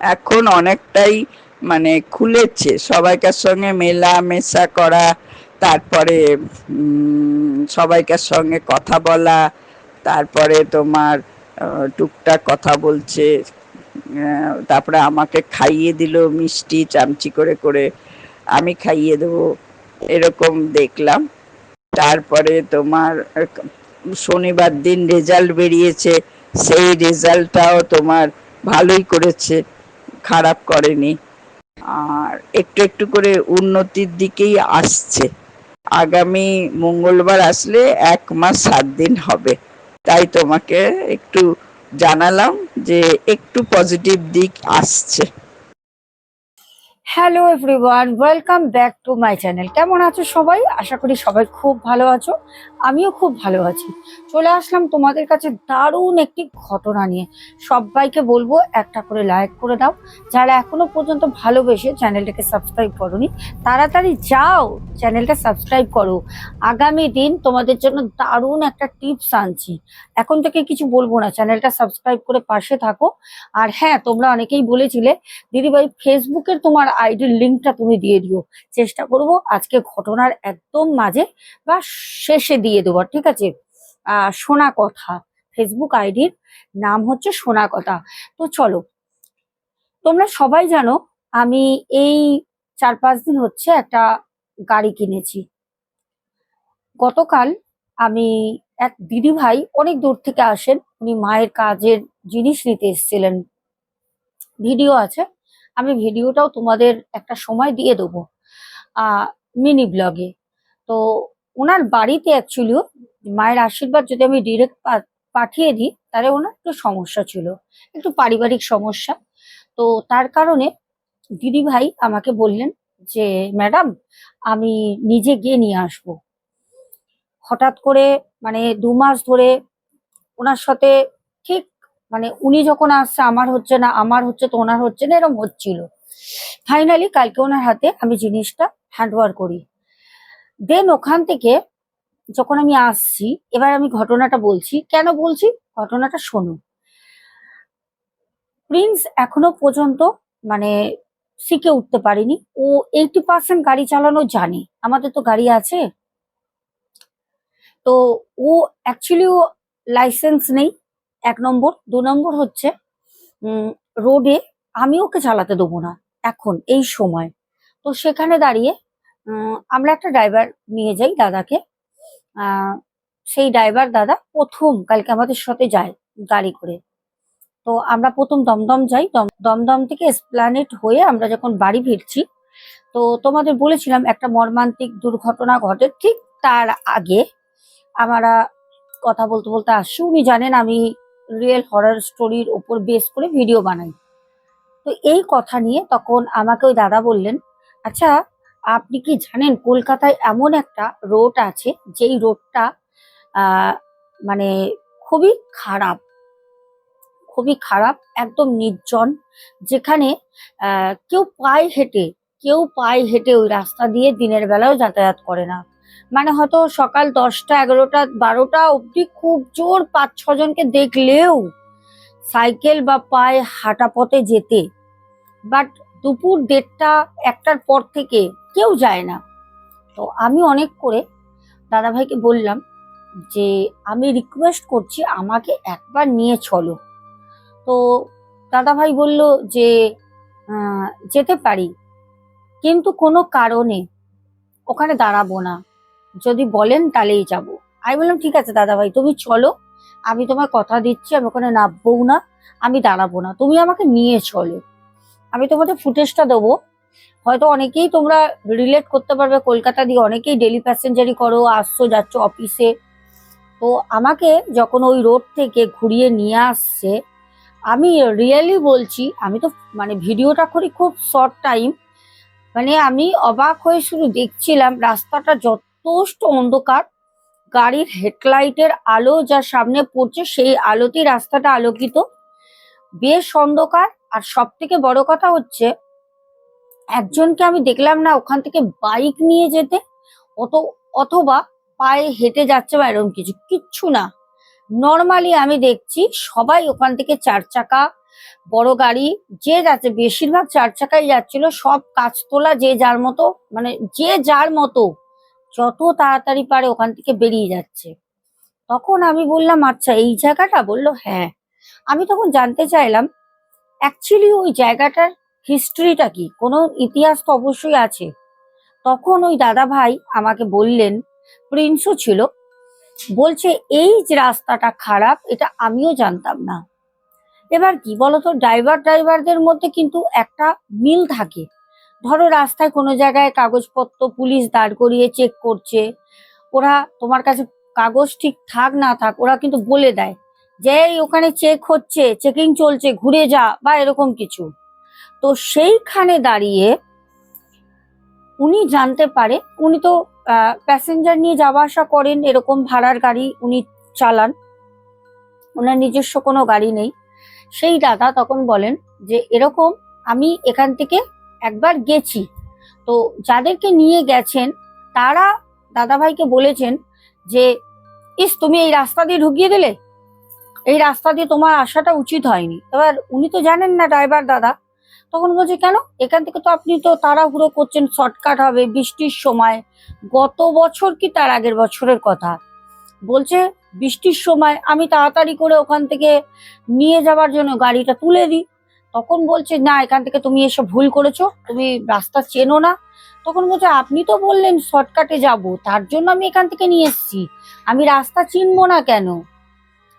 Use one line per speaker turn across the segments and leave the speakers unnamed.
এখন অনেকটাই মানে খুলেছে। সবাইকার সঙ্গে মেলা মেশা করা, তারপরে সবাইকার সঙ্গে কথা বলা, তারপরে তোমার টুকটাক কথা বলছে তারপরে আমাকে খাইয়ে দিল মিষ্টি চামচি করে করে, আমি খাইয়ে দেবো, এরকম দেখলাম। তারপরে তোমার, শনিবার দিন রেজাল্ট বেরিয়েছে, সেই রেজাল্টটাও তোমার ভালোই করেছে। খারাপ করেনি। আর একটু একটু করে উন্নতির দিকেই আসছে। আগামী মঙ্গলবার আসলে এক মাস সাত দিন হবে। তাই তোমাকে একটু জানালাম যে একটু পজিটিভ দিক আসছে।
Hello everyone welcome back to my channel কেমন আছো সবাই? আশা করি সবাই খুব ভালো আছো। আমিও খুব ভালো আছি। চলে আসলাম তোমাদের কাছে দারুণ একটি ঘটনা নিয়ে। সবাইকে বলব একটা করে লাইক করে দাও। যারা এখনও পর্যন্ত ভালোবেসে চ্যানেলটাকে সাবস্ক্রাইব করোনি, তাড়াতাড়ি যাও চ্যানেলটা সাবস্ক্রাইব করো। আগামী দিন তোমাদের জন্য দারুণ একটা টিপস আনছি। এখন থেকে কিছু বলব না চ্যানেলটা সাবস্ক্রাইব করে পাশে থাকো। আর হ্যাঁ তোমরা অনেকেই বলেছিলে, দিদিভাই ফেসবুকের তোমার আইডির লিঙ্কটা তুমি দিয়ে দিও। চেষ্টা করব আজকে ঘটনার একদম মাঝে বা শেষে দিয়ে দেবো, ঠিক আছে? সোনা কথা। ফেসবুক আইডির নাম হচ্ছে সোনা কথা। তো চলো, তোমরা সবাই জানো আমি এই চার পাঁচ দিন হচ্ছে একটা গাড়ি কিনেছি। গতকাল আমি এক দিদি ভাই অনেক দূর থেকে আসেন, উনি মায়ের কাজের জিনিস নিতে এসেছিলেন। ভিডিও আছে। আমি ভিডিওটাও তোমাদের একটা সময় দিয়ে দেবো মিনি ব্লগে তো ওনার বাড়িতে অ্যাকচুয়ালিও মায়ের আশীর্বাদ যদি আমি ডিরেক্ট পাঠিয়ে দিই, তাহলে ওনার একটু সমস্যা ছিল, একটু পারিবারিক সমস্যা। তো তার কারণে দিদি ভাই আমাকে বললেন যে, ম্যাডাম, আমি নিজে গিয়ে নিয়ে আসব। হঠাৎ করে মানে দু মাস ধরে ওনার সাথে মানে উনি যখন আসছে, আমার হচ্ছে না, আমার হচ্ছে তো ওনার হচ্ছে না এরকম হচ্ছিল। ফাইনালি কালকে ওনার হাতে আমি জিনিসটা হ্যান্ড ওভার করি। দেন ওখান থেকে যখন আমি আসছি, এবার আমি ঘটনাটা বলছি। কেন বলছি? ঘটনাটা শোনো। প্রিন্স এখনও পর্যন্ত মানে শিখে উঠতে পারিনি। ও এইটি পার্সেন্ট গাড়ি চালানো জানে। আমাদের তো গাড়ি আছে। তো ও অ্যাকচুয়ালি ও লাইসেন্স নেই। এক নম্বর। দু নম্বর হচ্ছে রোডে আমি ওকে চালাতে দেবো না, এখন, এই সময়। তো সেখানে দাঁড়িয়ে আমরা একটা ড্রাইভার নিয়ে যাই দাদাকে। সেই ড্রাইভার দাদা প্রথম, কালকে আমাদের সাথে যায় গাড়ি করে। তো আমরা প্রথম দমদম যাই। দম- দমদম থেকে এসপ্লানেট হয়ে আমরা যখন বাড়ি ফিরছি, তো তোমাদের বলেছিলাম একটা মর্মান্তিক দুর্ঘটনা ঘটে ঠিক তার আগে। আমরা কথা বলতে বলতে আসছি। উনি জানেন আমি রিয়েল হরার স্টোরির ওপর বেস করে ভিডিও বানাই। তো এই কথা নিয়ে তখন আমাকে ওই দাদা বললেন আচ্ছা আপনি কি জানেন কলকাতায় এমন একটা রোড আছে, যেই রোডটা মানে খুবই খারাপ খুবই খারাপ, একদম নির্জন, যেখানে কেউ পায়ে হেঁটে, কেউ পায়ে হেঁটে ওই রাস্তা দিয়ে দিনের বেলাও যাতায়াত করে না। মানে হয়তো সকাল দশটা, এগারোটা, বারোটা অবধি খুব জোর পাঁচ ছজনকে দেখলেও সাইকেল বা পায়ে হাঁটা পথে যেতে। বাট দুপুর দেড়টা, একটার পর থেকে কেউ যায় না। তো আমি অনেক করে দাদাভাইকে বললাম যে, আমি রিকোয়েস্ট করছি আমাকে একবার নিয়ে চলো। তো দাদাভাই বলল যে যেতে পারি। কিন্তু কোনো কারণে ওখানে দাঁড়াবো না। যদি বলেন তাহলেই যাব। আমি বললাম, ঠিক আছে দাদাভাই, তুমি চলো। আমি তোমার কথা দিচ্ছি, আমি ওখানে নামবও না, আমি দাঁড়াবো না। তুমি আমাকে নিয়ে চলো। আমি তোমাদের ফুটেজটা দেবো। হয়তো অনেকেই তোমরা রিলেট করতে পারবে, কলকাতা দিয়ে অনেকেই ডেলি প্যাসেঞ্জারি করো, আসছো, যাচ্ছ অফিসে তো আমাকে যখন ওই রোড থেকে ঘুরিয়ে নিয়ে আসছে, আমি রিয়েলি বলছি, আমি তো মানে ভিডিওটা করি খুব শর্ট টাইম মানে আমি অবাক হয়ে শুধু দেখছিলাম, রাস্তাটা যথেষ্ট অন্ধকার। গাড়ির হেডলাইটের আলো যার সামনে পড়ছে সেই আলোতেই রাস্তাটা আলোকিত। বেশ অন্ধকার আর সব থেকে বড় কথা হচ্ছে, একজনকে আমি দেখলাম না ওখান থেকে বাইক নিয়ে যেতে, অত অথবা পায়ে হেঁটে যাচ্ছে বা এরকম কিছু, কিচ্ছু না। নর্মালি আমি দেখছি সবাই ওখান থেকে চার চাকা, বড় গাড়ি, যে যাচ্ছে, বেশিরভাগ চার চাকাই যাচ্ছিল, সব কাজ তোলা যে যার মতো মানে যে যার মতো। যত তাড়াতাড়ি পারে ওখান থেকে বেরিয়ে যাচ্ছে। তখন আমি বললাম আচ্ছা এই জায়গাটা? বলল হ্যাঁ। আমি তখন জানতে চাইলাম অ্যাকচুয়ালি ওই জায়গাটার হিস্ট্রিটা কি? কোনো ইতিহাস তো অবশ্যই আছে। তখন ওই দাদা ভাই আমাকে বললেন প্রিন্সও ছিল। বলছে, এই যে রাস্তাটা খারাপ, এটা আমিও জানতাম না। এবার কি বলতো ড্রাইভার ড্রাইভারদের মধ্যে কিন্তু একটা মিল থাকে। ধরো রাস্তায় কোনো জায়গায় কাগজপত্র পুলিশ দাঁড় করিয়ে চেক করছে, ওরা তোমার কাছে কাগজ ঠিক থাক না থাক, ওরা কিন্তু বলে দেয় যে ওখানে চেক হচ্ছে চেকিং চলছে, ঘুরে যা, বা এরকম কিছু। তো সেইখানে দাঁড়িয়ে উনি জানতে পারে, উনি তো প্যাসেঞ্জার নিয়ে যাওয়া আসা করেন, এরকম ভাড়ার গাড়ি উনি চালান, ওনার নিজস্ব কোনো গাড়ি নেই। সেই দাদা তখন বলেন যে, এরকম আমি এখান থেকে একবার গেছি। তো যাদেরকে নিয়ে গেছেন, তারা দাদাভাইকে বলেছেন যে, ইস, তুমি এই রাস্তা দিয়ে ঢুকিয়ে দিলে? এই রাস্তা দিয়ে তোমার আসাটা উচিত হয়নি। এবার উনি তো জানেন না ড্রাইভার দাদা। তখন বলছে, কেন? এখান থেকে তো আপনি তো তাড়াহুড়ো করছেন, শর্টকাট হবে, বৃষ্টির সময়। গত বছর কি তার আগের বছরের কথা? বলছে, বৃষ্টির সময় আমি তাড়াতাড়ি করে ওখান থেকে নিয়ে যাওয়ার জন্য গাড়িটা তুলে দিই। তখন বলছে, না, এখান থেকে তুমি এসে ভুল করেছ, তুমি রাস্তা চেনো না। তখন বলছে, আপনি তো বললেন শর্টকাটে যাব, তার জন্য আমি এখান থেকে নিয়ে এসেছি। আমি রাস্তা চিনবো না কেন?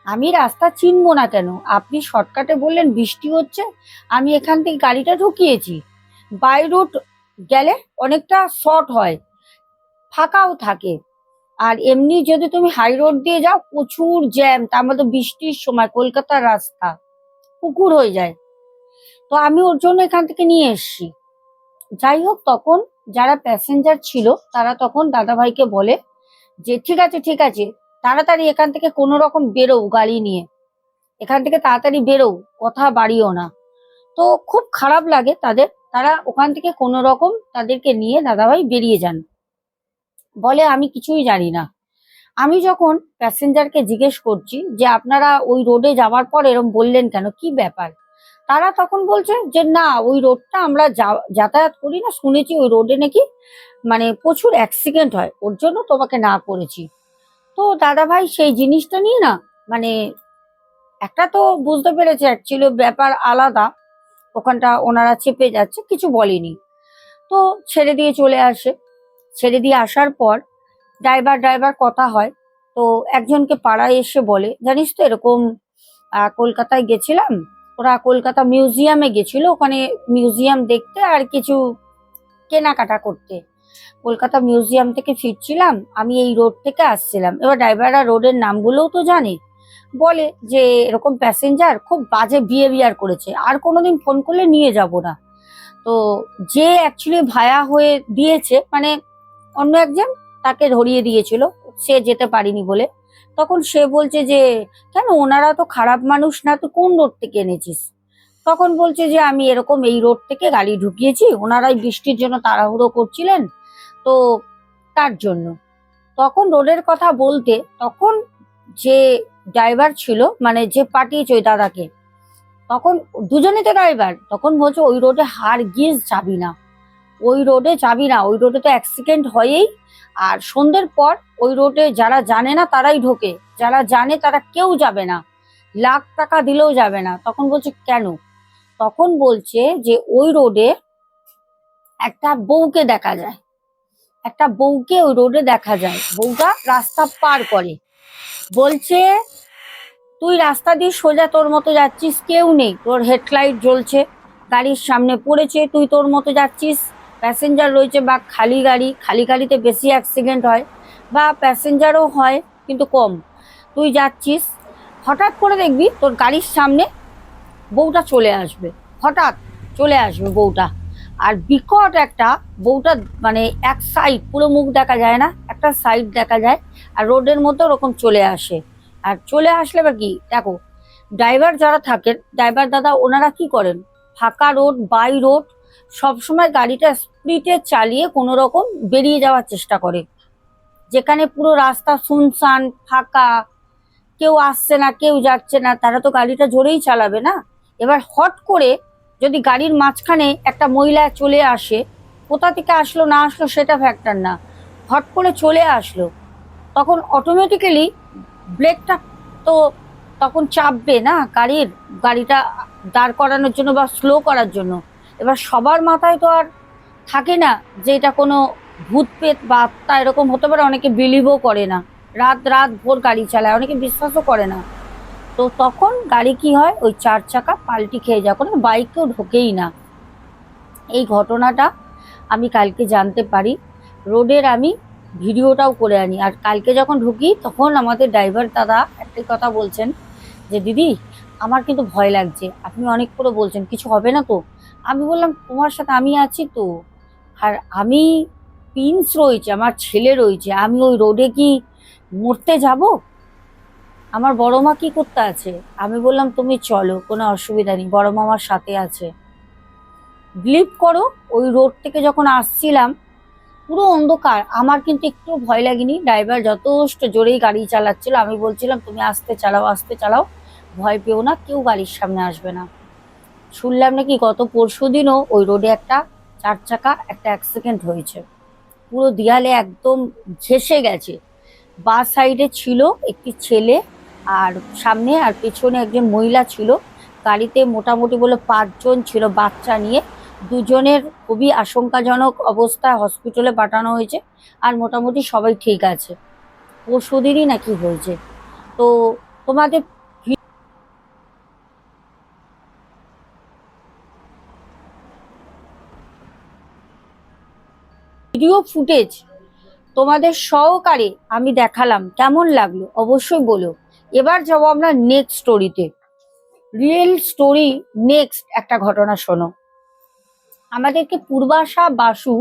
আমি রাস্তা চিনবো না কেন? আপনি শর্টকাটে বললেন, বৃষ্টি হচ্ছে, আমি এখান থেকে গাড়িটা ঢুকিয়েছি। বাই রুট গেলে অনেকটা শর্ট হয়, ফাঁকাও থাকে। আর এমনি যদি তুমি হাই রোড দিয়ে যাও, প্রচুর জ্যাম, তার মধ্যে বৃষ্টির সময়, কলকাতার রাস্তা, পুকুর হয়ে যায়। তো আমি ওর জন্য এখান থেকে নিয়ে এসছি। যাই হোক, তখন যারা প্যাসেঞ্জার ছিল, তারা তখন দাদাভাইকে বলে যে, ঠিক আছে ঠিক আছে, তাড়াতাড়ি এখান থেকে কোনো রকম বেরো গাড়ি নিয়ে। এখান থেকে তাড়াতাড়ি বেরো কথা বাড়িও না। তো খুব খারাপ লাগে তাদের। তারা ওখান থেকে কোনো রকম তাদেরকে নিয়ে দাদাভাই বেরিয়ে যান। বলে, আমি কিছুই জানি না। আমি যখন প্যাসেঞ্জারকে জিজ্ঞেস করছি যে, আপনারা ওই রোডে যাওয়ার পর এরম বললেন কেন? কি ব্যাপার? তারা তখন বলছে যে, না, ওই রোডটা আমরা যাতায়াত করি না, শুনেছি ওই রোডে নাকি মানে প্রচুর অ্যাক্সিডেন্ট হয়, ওর জন্য তোমাকে না করেছি। তো দাদা ভাই সেই জিনিসটা নিয়ে না মানে একটা তো বুঝতে পেরেছে অ্যাকচুয়ালি ব্যাপার আলাদা, ওখানটা ওনারা চেপে যাচ্ছে, কিছু বলেনি। তো ছেড়ে দিয়ে চলে আসে। ছেড়ে দিয়ে আসার পর ড্রাইভার ড্রাইভার কথা হয়, তো একজনকে পাড়ায় এসে বলে, জানিস তো এরকম কলকাতায় গেছিলাম ওরা কলকাতা মিউজিয়ামে গেছিল, ওখানে মিউজিয়াম দেখতে আর কিছু কেনাকাটা করতে। কলকাতা মিউজিয়াম থেকে ফিরছিলাম, আমি এই রোড থেকে আসছিলাম। এবার ড্রাইভাররা রোডের নামগুলোও তো জানে। বলে যে এরকম প্যাসেঞ্জার খুব বাজে বিহেভিয়ার করেছে, আর কোনোদিন ফোন করলে নিয়ে যাব না। তো যে অ্যাকচুয়ালি ভায়া হয়ে দিয়েছে মানে অন্য একজন তাকে ধরিয়ে দিয়েছিল, সে যেতে পারিনি বলে। তখন সে বলছে যে, কেন? ওনারা তো খারাপ মানুষ না, তুই কোন রোড থেকে এনেছিস? তখন বলছে যে, আমি এরকম এই রোড থেকে গাড়ি ঢুকিয়েছি, ওনারাই বৃষ্টির জন্য তাড়াহুড়ো করছিলেন, তো তার জন্য। তখন রোডের কথা বলতে তখন যে ড্রাইভার ছিল মানে যে পাঠিয়েছে ওই দাদাকে, তখন দুজনেই তো ড্রাইভার, তখন বলছে, ওই রোডে হার গিয়ে যাবি না। ওই রোডে যাবি না, ওই রোডে তো অ্যাক্সিডেন্ট হয়েই আর সন্ধ্যের পর ওই রোডে যারা জানে না তারাই ঢোকে। যারা জানে তারা কেউ যাবে না। লাখ টাকা দিলেও যাবে না। তখন বলছে, কেন? তখন বলছে যে, ওই রোডে একটা বউকে দেখা যায়। একটা বউকে ওই রোডে দেখা যায়। বউটা রাস্তা পার করে। বলছে, তুই রাস্তা দিয়ে সোজা তোর মতো যাচ্ছিস, কেউ নেই। তোর হেডলাইট জ্বলছে, গাড়ির সামনে পড়েছে, তুই তোর মতো যাচ্ছিস। প্যাসেঞ্জার রয়েছে বা খালি গাড়ি, খালি গাড়িতে বেশি অ্যাক্সিডেন্ট হয় বা প্যাসেঞ্জারও হয় কিন্তু কম। তুই যাচ্ছিস, হঠাৎ করে দেখবি তোর গাড়ির সামনে বউটা চলে আসবে। হঠাৎ চলে আসবে বউটা। আর বিকট একটা বউটা মানে এক সাইড পুরো মুখ দেখা যায় না, একটা সাইড দেখা যায় আর রোডের মধ্যে ওরকম চলে আসে। আর চলে আসলে বা কি? দেখো ড্রাইভার যারা থাকেন ড্রাইভার দাদা ওনারা কি করেন? ফাঁকা রোড বাই রোড সবসময় গাড়িটা স্পিডে চালিয়ে কোনো রকম বেরিয়ে যাওয়ার চেষ্টা করে। যেখানে পুরো রাস্তা শুনশান, ফাঁকা, কেউ আসছে না, কেউ যাচ্ছে না, তারা তো গাড়িটা জোরেই চালাবে না। এবার হট করে যদি গাড়ির মাঝখানে একটা মহিলা চলে আসে, কোথা থেকে আসলো, না আসলো, সেটা ফ্যাক্টর না। হট করে চলে আসলো, তখন অটোমেটিক্যালি ব্রেকটা তো তখন চাপবে না গাড়ির, গাড়িটা দাঁড় করানোর জন্য বা স্লো করার জন্য। এবার সবার মাথায় তো আর থাকে না যে এটা কোনো ভূত পেত বা আত্মা এরকম হতে পারে, অনেকে বিলিভও করে না। রাত রাত ভোর গাড়ি চালায়, অনেকে বিশ্বাসও করে না। তো তখন গাড়ি কি হয়? ওই চার চাকা পাল্টি খেয়ে যায়, কোনো বাইকেও ঢোকেই না। এই ঘটনাটা আমি কালকে জানতে পারি। রোডের আমি ভিডিওটাও করে আনি। আর কালকে যখন ঢুকি, তখন আমাদের ড্রাইভার দাদা একটাই কথা বলছেন যে, দিদি, আমার কিন্তু ভয় লাগছে। আপনি অনেক করে বলছেন, কিছু হবে না তো? আমি বললাম, তোমার সাথে আমি আছি তো? আর আমি পিন্স রয়েছে, আমার ছেলে রয়েছে, আমি ওই রোডে কি মরতে যাব? আমার বড় মা কি করতে আছে? আমি বললাম, তুমি চলো, কোনো অসুবিধা নেই, বড় মা আমার সাথে আছে। বিলিভ করো, ওই রোড থেকে যখন আসছিলাম, পুরো অন্ধকার, আমার কিন্তু একটু ভয় লাগেনি। ড্রাইভার যথেষ্ট জোরেই গাড়ি চালাচ্ছিল, আমি বলছিলাম, তুমি আস্তে চালাও আস্তে চালাও, ভয় পেও না, কেউ গাড়ির সামনে আসবে না। শুনলাম নাকি গত পরশু দিনও ওই রোডে একটা চার চাকা, একটা অ্যাক্সিডেন্ট হয়েছে। পুরো দেয়ালে একদম ঘেসে গেছে। বা সাইডে ছিল একটি ছেলে আর সামনে আর পেছনে একজন মহিলা ছিল। গাড়িতে মোটামুটি বলে পাঁচজন ছিল বাচ্চা নিয়ে। দুজনের খুবই আশঙ্কাজনক অবস্থায় হসপিটালে পাঠানো হয়েছে আর মোটামুটি সবাই ঠিক আছে। পরশুদিনই নাকি হয়েছে। তো তোমাদের ভিডিও ফুটেজ তোমাদের সহকারে আমি দেখালাম, কেমন লাগল অবশ্যই বলো। এবার যাব আমরা নেক্সট স্টোরিতে রিয়েল স্টোরি নেক্সট একটা ঘটনা শোনো। আমাদেরকে পূর্বাশা বাসু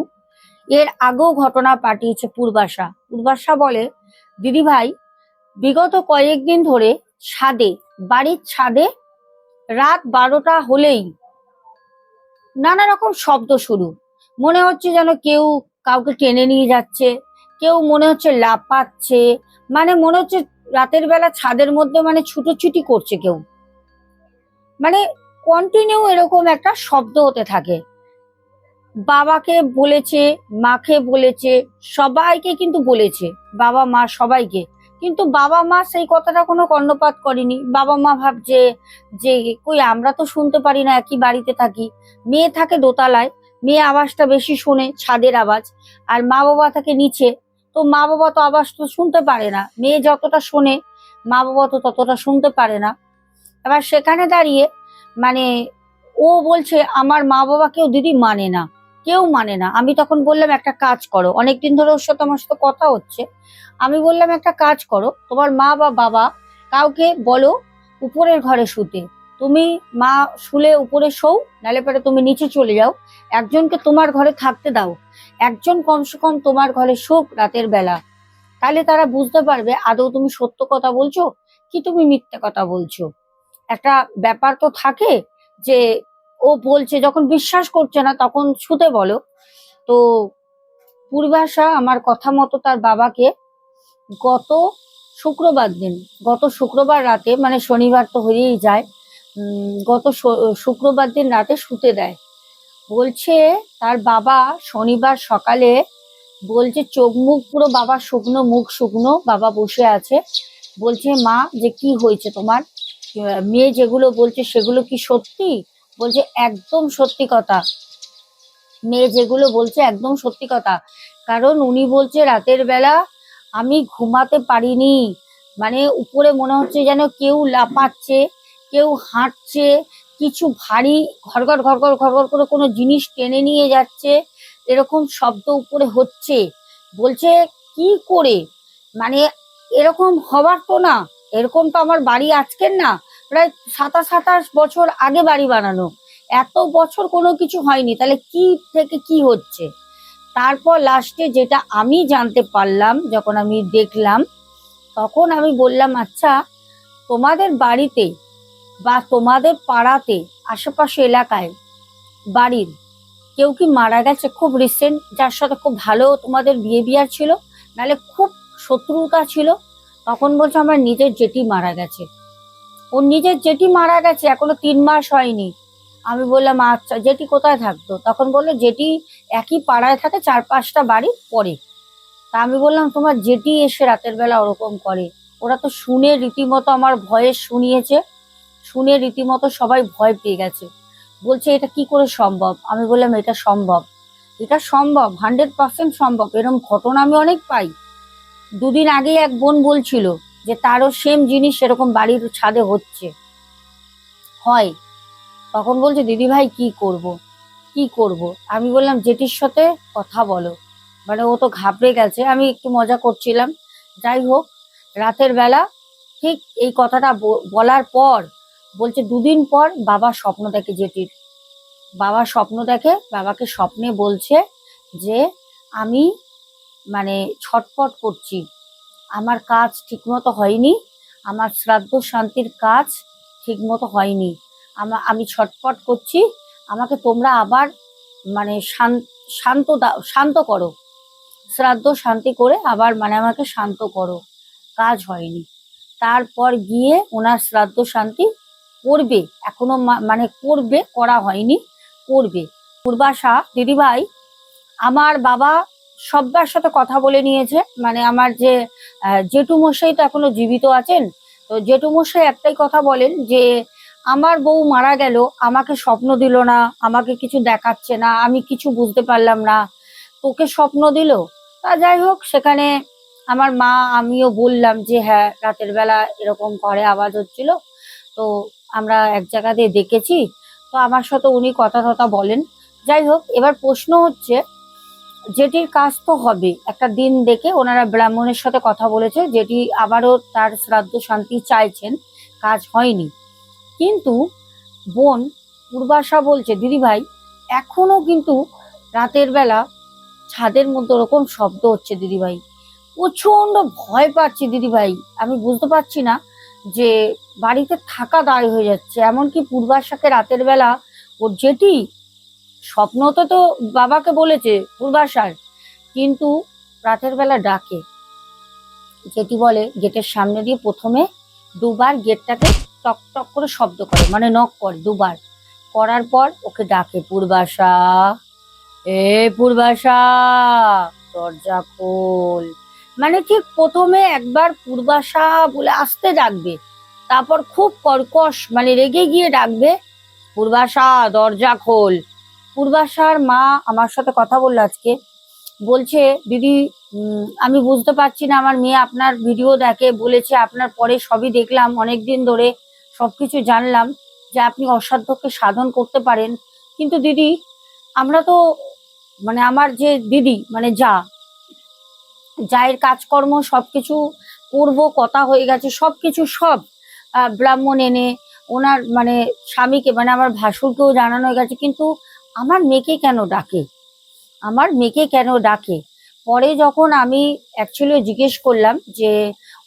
এর আগেও ঘটনা পাঠিয়েছে পূর্বাশা। পূর্বাশা বলে, দিদি ভাই, বিগত কয়েকদিন ধরে ছাদে, বাড়ির ছাদে রাত বারোটা হলেই নানা রকম শব্দ শুরু। মনে হচ্ছে যেন কেউ কাউকে টেনে নিয়ে যাচ্ছে, কেউ মনে হচ্ছে লাফাচ্ছে মানে মনে হচ্ছে রাতের বেলা ছাদের মধ্যে মানে ছুটোছুটি করছে কেউ। মানে কন্টিনিউ এরকম একটা শব্দ হতে থাকে। বাবাকে বলেছে, মাকে বলেছে, সবাইকে কিন্তু বলেছে, বাবা মা সবাইকে। কিন্তু বাবা মা সেই কথাটা কোনো কর্ণপাত করেনি। বাবা মা ভাবছে যে, কই আমরা তো শুনতে পারি না, একই বাড়িতে থাকি। মেয়ে থাকে দোতলায় মেয়ে আওয়াজটা বেশি শোনে ছাদের আওয়াজ। আর মা বাবা থাকে নিচে। তো মা বাবা তো আওয়াজ তো শুনতে পারে না। মেয়ে যতটা শোনে মা বাবা তো ততটা শুনতে পারে না। এবার সেখানে দাঁড়িয়ে মানে ও বলছে, আমার মা বাবা কেউ দিদি মানে না। কেউ মানে না। আমি তখন বললাম, একটা কাজ করো। অনেকদিন ধরে ওর সাথে আমার সাথে কথা হচ্ছে। আমি বললাম, একটা কাজ করো। তোমার মা বা বাবা কাউকে বলো, উপরের ঘরে শুতে। তুমি মা শুলে উপরে শোও নালে পরে তুমি নিচে চলে যাও। একজনকে তোমার ঘরে থাকতে দাও। একজন কমসে কম তোমার ঘরে শোক রাতের বেলা। তাহলে তারা বুঝতে পারবে, আদৌ তুমি সত্য কথা বলছো কি তুমি মিথ্যে কথা বলছো। একটা ব্যাপার তো থাকে যে, ও বলছে, যখন বিশ্বাস করছে না, তখন শুতে বলো। তো পূর্বাশা আমার কথা মতো তার বাবাকে গত শুক্রবার দিন, গত শুক্রবার রাতে মানে শনিবার তো হয়েই যায় গত শুক্রবার দিন রাতে শুতে দেয়। বলছে, তার বাবা শনিবার সকালে বলছে, চোখ মুখ পুরো বাবা শুকনো, মুখ শুকনো, বাবা বসে আছে। বলছে, মা, যে কি হয়েছে তোমার? মেয়ে যেগুলো বলছে সেগুলো কি সত্যি? বলছে, একদম সত্যি কথা। মেয়ে যেগুলো বলছে একদম সত্যি কথা। কারণ উনি বলছে, রাতের বেলা আমি ঘুমাতে পারিনি। মানে উপরে মনে হচ্ছে যেন কেউ লাফাচ্ছে। কেউ হাঁটছে, কিছু ভারী ঘরঘর ঘরঘর ঘরঘর করে কোনো জিনিস টেনে নিয়ে যাচ্ছে, এরকম শব্দ উপরে হচ্ছে। বলছে, কি করে? মানে এরকম হবার তো না, এরকম তো আমার বাড়ি আজকের না, প্রায় সাতাশ সাতাশ বছর আগে বাড়ি বানানো। এত বছর কোনো কিছু হয়নি, তাহলে কি থেকে কি হচ্ছে? তারপর লাস্টে যেটা আমি জানতে পারলাম, যখন আমি দেখলাম, তখন আমি বললাম আচ্ছা তোমাদের বাড়িতে বা তোমাদের পাড়াতে, আশেপাশে এলাকায় বাড়ির কেউ কি মারা গেছে খুব রিসেন্ট যার সাথে খুব ভালো তোমাদের বিহেভিয়ার ছিল? নাহলে খুব শত্রুতা ছিল। তখন বলছে আমার নিজের জেঠি মারা গেছে। ওর নিজের জেঠি মারা গেছে, এখনও তিন মাস হয়নি। আমি বললাম আচ্ছা জেটি কোথায় থাকতো? তখন বলল জেটি একই পাড়ায় থাকে, চার পাঁচটা বাড়ি পরে তা আমি বললাম, তোমার জেঠি এসে রাতের বেলা ওরকম করে। ওরা তো শুনে রীতিমতো আমার ভয়ে শুনিয়েছে। শুনে রীতিমতো সবাই ভয় পেয়ে গেছে। বলছে, এটা কি করে সম্ভব? আমি বললাম, এটা সম্ভব। এটা সম্ভব? হান্ড্রেড পার্সেন্ট সম্ভব। এরকম ঘটনা আমি অনেক পাই। দুদিন আগে এক বোন বলছিল যে, তারও সেম জিনিস সেরকম বাড়ির ছাদে হচ্ছে। হয়। তখন বলছে, দিদি ভাই, কি করব? কি করব? আমি বললাম, জেঠির সাথে কথা বলো। মানে ও তো ঘাবড়ে গেছে। আমি একটু মজা করছিলাম। যাই হোক, রাতের বেলা ঠিক এই কথাটা বলার পর বলছে, দুদিন পর বাবা স্বপ্ন দেখে জেঠির বাবা স্বপ্ন দেখে, বাবাকে স্বপ্নে বলছে যে, আমি মানে ছটপট করছি। আমার কাজ ঠিকমতো হয়নি। আমার শ্রাদ্ধ শান্তির কাজ ঠিকমতো হয়নি। আমা আমি ছটপট করছি। আমাকে তোমরা আবার মানে শান- শান্ত শান্ত করো। শ্রাদ্ধ শান্তি করে আবার মানে আমাকে শান্ত করো। কাজ হয়নি। তারপর গিয়ে ওনার শ্রাদ্ধ শান্তি করবে এখনও মানে করবে করা হয়নি করবে। পূর্বাশা দিদিভাই আমার বাবা সব্বার সাথে কথা বলে নিয়েছে মানে আমার যে আহ, জেঠু মশাই তো এখনও জীবিত আছেন তো জেঠু মশাই একটাই কথা বলেন যে আমার বউ মারা গেল আমাকে স্বপ্ন দিল না আমাকে কিছু দেখাচ্ছে না আমি কিছু বুঝতে পারলাম না তোকে স্বপ্ন দিল? তা যাই হোক সেখানে আমার মা আমিও বললাম যে হ্যাঁ রাতের বেলা এরকম ঘরে আওয়াজ হচ্ছিল তো আমরা এক জায়গাতে দেখেছি। তো আমার সাথে উনি কথা টথা বলেন। যাই হোক, এবার প্রশ্ন হচ্ছে যেটির কাজ তো হবে। একটা দিন দেখে ওনারা ব্রাহ্মণের সাথে কথা বলেছে যেটি আবারও তার শ্রাদ্ধ শান্তি চাইছেন। কাজ হয়নি। কিন্তু বোন পূর্বাশা বলছে, দিদি ভাই, এখনও কিন্তু রাতের বেলা ছাদের মধ্যে ওরকম শব্দ হচ্ছে দিদি ভাই। প্রচণ্ড ভয় পাচ্ছি দিদি ভাই। আমি বুঝতে পারছি না যে বাড়িতে থাকা দায় হয়ে যাচ্ছে। এমনকি পূর্বাশাকে রাতের বেলা ওর যেটি স্বপ্ন তো তো বাবাকে বলেছে পূর্বাশার কিন্তু রাতের বেলা ডাকে। যেটি বলে, গেটের সামনে দিয়ে প্রথমে দুবার গেটটাকে টক টক করে শব্দ করে মানে নক করে দুবার। করার পর ওকে ডাকে পূর্বাশা এ পূর্বাশা দরজা খোল। মানে ঠিক প্রথমে একবার পূর্বাশা বলে আসতে ডাকবে। তারপর খুব কর্কশ মানে রেগে গিয়ে ডাকবে পূর্বাশা দরজা খোল। পূর্বাশার মা আমার সাথে কথা বলল আজকে। বলছে দিদি আমি বুঝতে পারছি না আমার মেয়ে আপনার ভিডিও দেখে বলেছে আপনার পরে সবই দেখলাম অনেক দিন ধরে সবকিছু জানলাম যে আপনি অসাধ্যকে সাধন করতে পারেন। কিন্তু দিদি আমরা তো মানে আমার যে দিদি মানে যা যায়ের কাজকর্ম সবকিছু করব কথা হয়ে গেছে সব আহ, ব্রাহ্মণ এনে ওনার মানে স্বামীকে মানে আমার ভাসুরকেও জানানো গেছে, কিন্তু আমার মেয়েকে কেন ডাকে? আমার মেয়েকে কেন ডাকে? পরে যখন আমি অ্যাকচুয়ালি জিজ্ঞেস করলাম যে,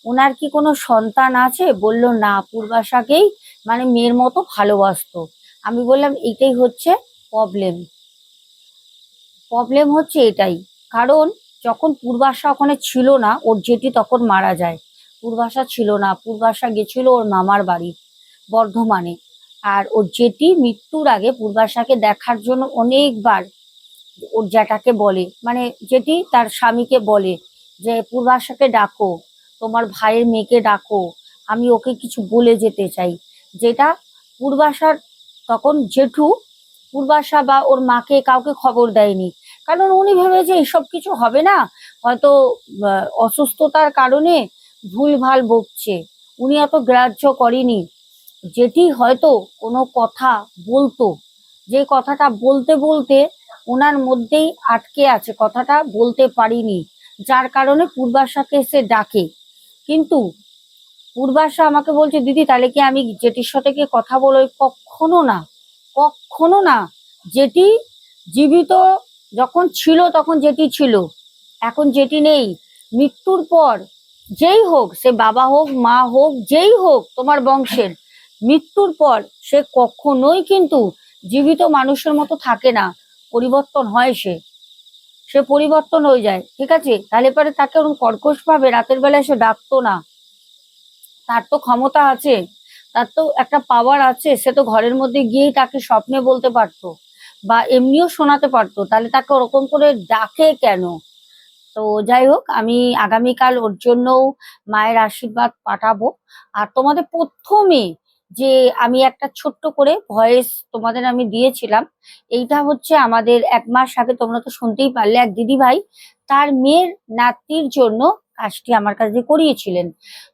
ওনার কি কোনো সন্তান আছে? বলল, না, পূর্বাশাকেই মানে মেয়ের মতো ভালোবাসতো। আমি বললাম, এটাই হচ্ছে প্রবলেম প্রবলেম হচ্ছে এটাই। কারণ যখন পূর্বাশা ওখানে ছিল না, ওর জেঠি তখন মারা যায়। পূর্বাশা ছিল না, পূর্বাশা গেছিল ওর মামার বাড়ি, বর্ধমানে। আর ওর জেটি মৃত্যুর আগে পূর্বাশাকে দেখার জন্য অনেকবার ওর জ্যাঠাকে বলে মানে যেটি তার স্বামীকে বলে যে, পূর্বাশাকে ডাকো, তোমার ভাইয়ের মেয়েকে ডাকো, আমি ওকে কিছু বলে যেতে চাই। যেটা পূর্বাশার, তখন জেঠু পূর্বাশা বা ওর মাকে কাউকে খবর দেয়নি। কারণ উনি ভেবেছে, এসব কিছু হবে না। হয়তো অসুস্থতার কারণে ভুলভাল বকছে। উনি এত গ্রাহ্য করেনি। যেটি হয়তো কোনো কথা বলতো। যে কথাটা বলতে বলতে ওনার মধ্যেই আটকে আছে। কথাটা বলতে পারিনি, যার কারণে পূর্বাশাকে এসে ডাকে। কিন্তু পূর্বাশা আমাকে বলছে, দিদি, তাহলে কি আমি জেঠির সাথে গিয়ে কথা বলো কখনো না কখনো না। যেটি জীবিত যখন ছিল, তখন যেটি ছিল। এখন যেটি নেই। মৃত্যুর পর যেই হোক, সে বাবা হোক, মা হোক, যেই হোক, তোমার বংশের, মৃত্যুর পর সে কখনোই কিন্তু জীবিত মানুষের মতো থাকে না, পরিবর্তন হয় সে। সে পরিবর্তন হয়ে যায়, ঠিক আছে? তাহলে পরে তাকে ওরকম কর্কশ ভাবে রাতের বেলায় সে ডাকতো না। তার তো ক্ষমতা আছে, তার তো একটা পাওয়ার আছে, সে তো ঘরের মধ্যে গিয়েই তাকে স্বপ্নে বলতে পারতো বা এমনিও শোনাতে পারতো। তাহলে তাকে ওরকম করে ডাকে কেন? তো যাই হোক, আমি আগামীকাল ওর জন্যও মায়ের আশীর্বাদ পাঠাবো। আর তোমাদের প্রথমে যে আমি একটা ছোট্ট করে ভয়েস তোমাদের আমি দিয়েছিলাম, এইটা হচ্ছে আমাদের এক মাস আগে তোমরা তো শুনতেই পারলে, এক দিদি ভাই তার মেয়ের নাতির জন্য কাজটি আমার কাছে করিয়েছিলেন।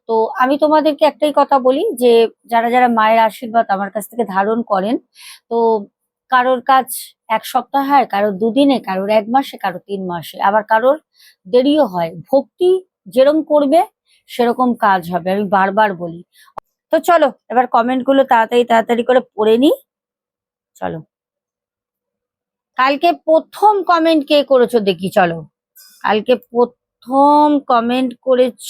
তো আমি তোমাদেরকে একটাই কথা বলি যে, যারা যারা মায়ের আশীর্বাদ আমার কাছ থেকে ধারণ করেন, তো কারোর কাজ এক সপ্তাহ হয় কারোর দুদিনে, কারোর এক মাসে, কারোর তিন মাসে। আবার কারোর দেরিও হয়। ভক্তি যেরকম করবে, সেরকম কাজ হবে। আমি বারবার বলি। তো চলো, এবার কমেন্টগুলো তাড়াতাড়ি তাড়াতাড়ি করে পড়ে নি। চলো। কালকে প্রথম কমেন্ট কে করেছ দেখি, চলো। কালকে প্রথম কমেন্ট করেছ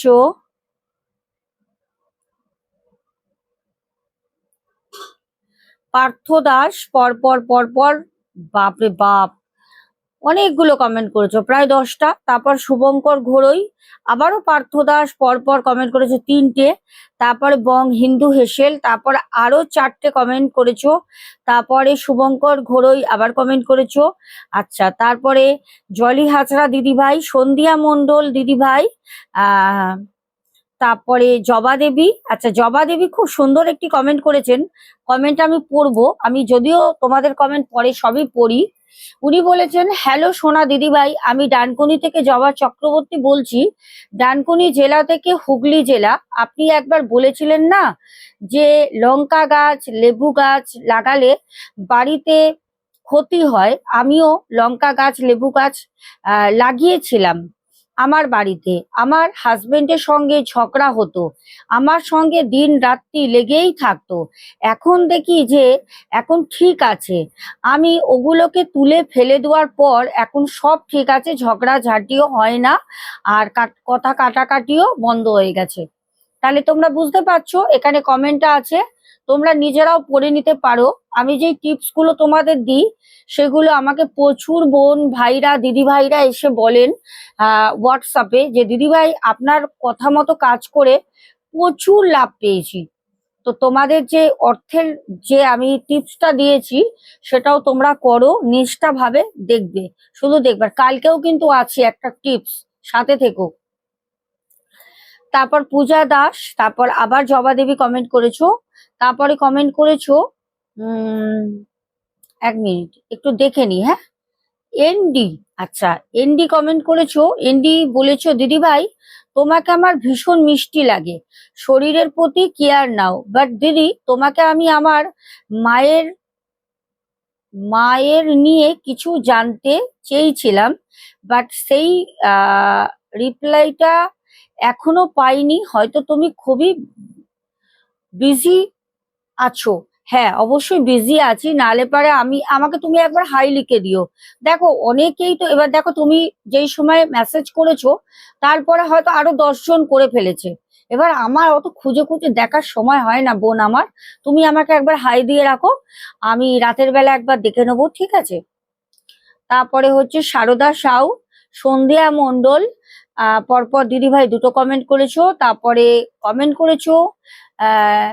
পার্থ দাস পরপর পরপর বাপরে বাপ। অনেকগুলো কমেন্ট করেছ, প্রায় দশটা। তারপর শুভঙ্কর ঘোড়ই, আবারও পার্থ দাস পরপর কমেন্ট করেছ তিনটে। তারপরে বং, হিন্দু, হেসেল, তারপর আরও চারটে কমেন্ট করেছ। তারপরে শুভঙ্কর ঘোড়ই আবার কমেন্ট করেছ। আচ্ছা তারপরে জলি হাজরা দিদিভাই, সন্ধিয়া মণ্ডল দিদিভাই, আহ তারপরে জবা দেবী। আচ্ছা জবা দেবী খুব সুন্দর একটি কমেন্ট করেছেন। কমেন্ট আমি পড়ব। আমি যদিও তোমাদের কমেন্ট পরে সবই পড়ি। উনি বলেছেন হ্যালো সোনা দিদিভাই, আমি ডানকুনি থেকে জবা চক্রবর্তী বলছি। ডানকুনি জেলা থেকে হুগলি জেলা। আপনি একবার বলেছিলেন না যে লঙ্কা গাছ, লেবু গাছ লাগালে বাড়িতে ক্ষতি হয়? আমিও লঙ্কা গাছ, লেবু গাছ লাগিয়েছিলাম। আমার বাড়িতে। আমার হাজবেন্ডের সঙ্গে ঝগড়া হতো। আমার সঙ্গে দিন রাত্রি লেগেই থাকতো। এখন দেখি যে, এখন ঠিক আছে। আমি ওগুলোকে তুলে ফেলে দেওয়ার পর এখন সব ঠিক আছে ঝগড়া ঝাঁটিও হয় না আর কথা কাটাকাটিও বন্ধ হয়ে গেছে। তাহলে তোমরা বুঝতে পারছ, এখানে কমেন্টটা আছে। তোমরা নিজেরাও পড়ে নিতে পারো। আমি যে টিপসগুলো তোমাদের দিই, সেগুলো আমাকে প্রচুর বোন ভাইরা, দিদি ভাইরা এসে বলেন হোয়াটসঅ্যাপে যে, দিদি ভাই, আপনার কথা মতো কাজ করে প্রচুর লাভ পেয়েছি। তো তোমাদের যে অর্থের যে আমি টিপসটা দিয়েছি, সেটাও তোমরা করো নিষ্ঠা ভাবে দেখবে। শুধু দেখবে। কালকেও কিন্তু আছে একটা টিপস সাথে থেকো। তারপর পূজা দাস, তারপর আবার জবা দেবী কমেন্ট করেছ। তারপরে কমেন্ট করেছ এক মিনিট একটু দেখে নি হ্যাঁ? এনডি আচ্ছা এনডি কমেন্ট করেছ এনডি বলেছ দিদি ভাই তোমাকে আমার ভীষণ মিষ্টি লাগে, শরীরের প্রতি কেয়ার নাও বাট দিদি, তোমাকে আমি আমার মায়ের মায়ের নিয়ে কিছু জানতে চেয়েছিলাম বাট সেই রিপ্লাইটা এখনও পাইনি, হয়তো তুমি খুবই বিজি আছো। হ্যাঁ অবশ্যই বিজি আছি নালে পারে আমি আমাকে তুমি একবার হাই লিখে দিও। দেখো অনেকেই তো এবার দেখো তুমি যেই সময় মেসেজ করেছ তারপরে হয়তো আরও দশজন করে ফেলেছে। এবার আমার অত খুঁজে খুঁজে দেখার সময় হয় না বোন আমার। তুমি আমাকে একবার হাই দিয়ে রাখো আমি রাতের বেলা একবার দেখে নেব ঠিক আছে? তারপরে হচ্ছে সারদা সাউ সন্ধ্যা মণ্ডল আহ, পরপর দিদিভাই দুটো কমেন্ট করেছ তারপরে কমেন্ট করেছ আহ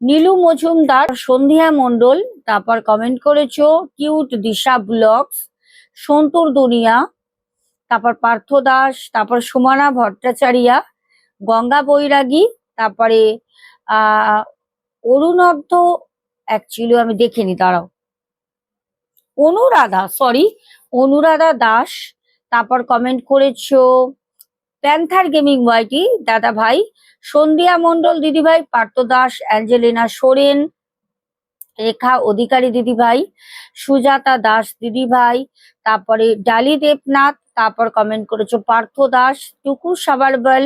নীলু মজুমদার, সন্ধ্যা মন্ডল তারপর কমেন্ট করেছ কিউট দিশা ব্লগস সন্তুর দুনিয়া, তারপর পার্থ দাস, তারপর সুমানা ভট্টাচারিয়া, গঙ্গা বৈরাগী, তারপরে অরুণব্ধ অ্যাকচুয়ালি আমি দেখিনি, দাঁড়াও। অনুরাধা সরি অনুরাধা দাস, তারপর কমেন্ট করেছ প্যান্থার গেমিং ওয়াইটি দাদা ভাই সন্ধ্যা মন্ডল দিদিভাই পার্থ দাস অ্যাঞ্জেলিনা সোরেন রেখা অধিকারী দিদিভাই সুজাতা দাস দিদিভাই তারপরে ডালি দেবনাথ, তারপর কমেন্ট করেছ পার্থ দাস, টুকু সাবারবল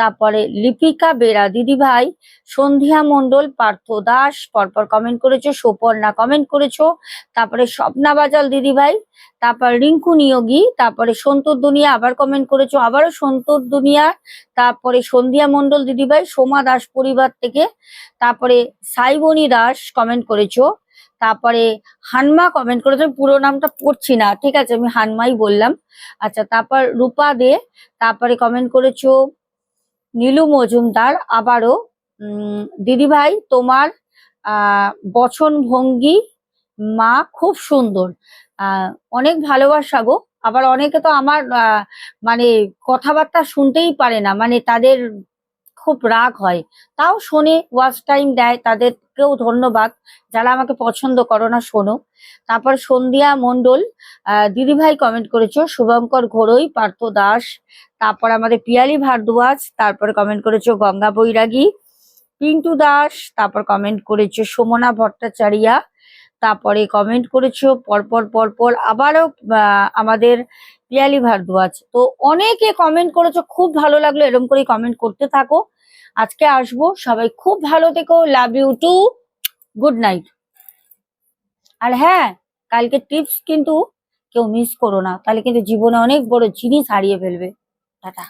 তারপরে লিপিকা বেরা দিদিভাই সন্ধ্যা মণ্ডল, পার্থ দাস, পরপর কমেন্ট করেছ, সুপর্ণা কমেন্ট করেছ, তারপরে স্বপ্না বাজাল দিদিভাই তারপর রিঙ্কু নিয়োগী, তারপরে সন্তোর দুনিয়া আবার কমেন্ট করেছ, আবারও সন্তোর দুনিয়া, তারপরে সন্ধ্যা মণ্ডল দিদিভাই সোমা দাস পরিবার থেকে, তারপরে সাইবনি দাস কমেন্ট করেছ তারপরে হানমা কমেন্ট করেছ পুরো নামটা পড়ছি না ঠিক আছে? আমি হানমাই বললাম। আচ্ছা তারপর রূপা দে তারপরে কমেন্ট করেছ নীলু মজুমদার আবারও উম, দিদিভাই তোমার বচন ভঙ্গি মা খুব সুন্দর। অনেক ভালোবাসা গো। আবার অনেকে তো আমার মানে কথাবার্তা শুনতেই পারে না মানে তাদের খুব রাগ হয়। তাও শোনে ওয়াচ টাইম দেয় তাদেরকেও ধন্যবাদ। যারা আমাকে পছন্দ করো না শোনো। তারপর সন্ধ্যা মণ্ডল আহ, দিদিভাই কমেন্ট করেছ শুভঙ্কর ঘোড়ই পার্থ দাস তারপর আমাদের পিয়ালি ভারদ্বাজ তারপরে কমেন্ট করেছ গঙ্গা বৈরাগী পিন্টু দাস তারপর কমেন্ট করেছ সোমনা ভট্টাচারিয়া তারপরে কমেন্ট করেছ পরপর পরপর আবারও আমাদের পিয়ালি ভারদ্বাজ। তো অনেকে কমেন্ট করেছ খুব ভালো লাগল এরকম করে কমেন্ট করতে থাকো। আজকে আসব। সবাই খুব ভালো থেকো। Love you too good night আর হ্যাঁ কালকে টিপস কিন্তু কেউ মিস করো না। তাহলে কিন্তু জীবনে অনেক বড় জিনিস হারিয়ে ফেলবে। টাটা।